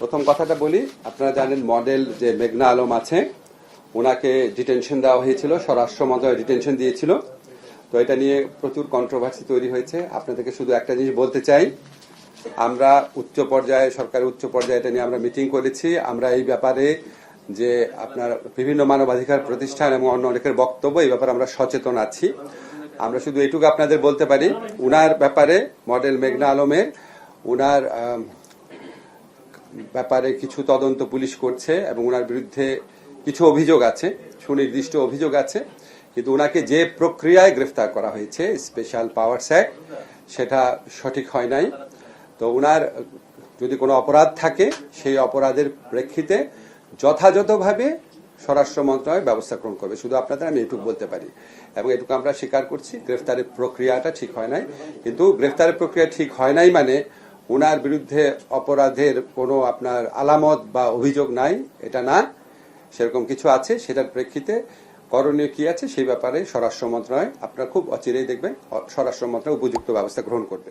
প্রথম কথাটা বলি, আপনারা জানেন মডেল যে মেঘনা আলম আছে, ওনাকে ডিটেনশন দেওয়া হয়েছিল, স্বরাষ্ট্র মন্ত্রণালয় ডিটেনশন দিয়েছিল। তো এটা নিয়ে প্রচুর কন্ট্রোভার্সি তৈরি হয়েছে। আপনাদেরকে শুধু একটা জিনিস বলতে চাই, আমরা উচ্চ পর্যায়ে, সরকারের উচ্চ পর্যায়ে এটা নিয়ে আমরা মিটিং করেছি। আমরা এই ব্যাপারে যে আপনার বিভিন্ন মানবাধিকার প্রতিষ্ঠান এবং অন্য অনেকের বক্তব্য, এই ব্যাপারে আমরা সচেতন আছি। আমরা শুধু এটুকু আপনাদের বলতে পারি, উনার ব্যাপারে মডেল মেঘনা আলমের উনার ব্যাপারে কিছু তদন্ত পুলিশ করছে এবং ওনার বিরুদ্ধে কিছু অভিযোগ আছে, সুনির্দিষ্ট অভিযোগ আছে। কিন্তু ওনাকে যে প্রক্রিয়ায় গ্রেফতার করা হয়েছে, স্পেশাল পাওয়ার অ্যাক্ট, সেটা সঠিক হয় নাই। তো ওনার যদি কোনো অপরাধ থাকে, সেই অপরাধের প্রেক্ষিতে যথাযথভাবে স্বরাষ্ট্র মন্ত্রণালয় ব্যবস্থা গ্রহণ করবে। শুধু আপনাদের, আমি এটুকু বলতে পারি। এবং এটুকু আমরা স্বীকার করছি, গ্রেফতারের প্রক্রিয়াটা ঠিক হয় নাই। কিন্তু গ্রেফতারের প্রক্রিয়া ঠিক হয় নাই মানে ওনার বিরুদ্ধে অপরাধের কোনো আপনার আলামত বা অভিযোগ নাই, এটা না। সেরকম কিছু আছে, সেটার প্রেক্ষিতে করণীয় কি আছে সেই ব্যাপারে স্বরাষ্ট্র মন্ত্রণালয় আপনারা খুব অচিরেই দেখবেন স্বরাষ্ট্র মন্ত্রণালয় উপযুক্ত ব্যবস্থা গ্রহণ করবে।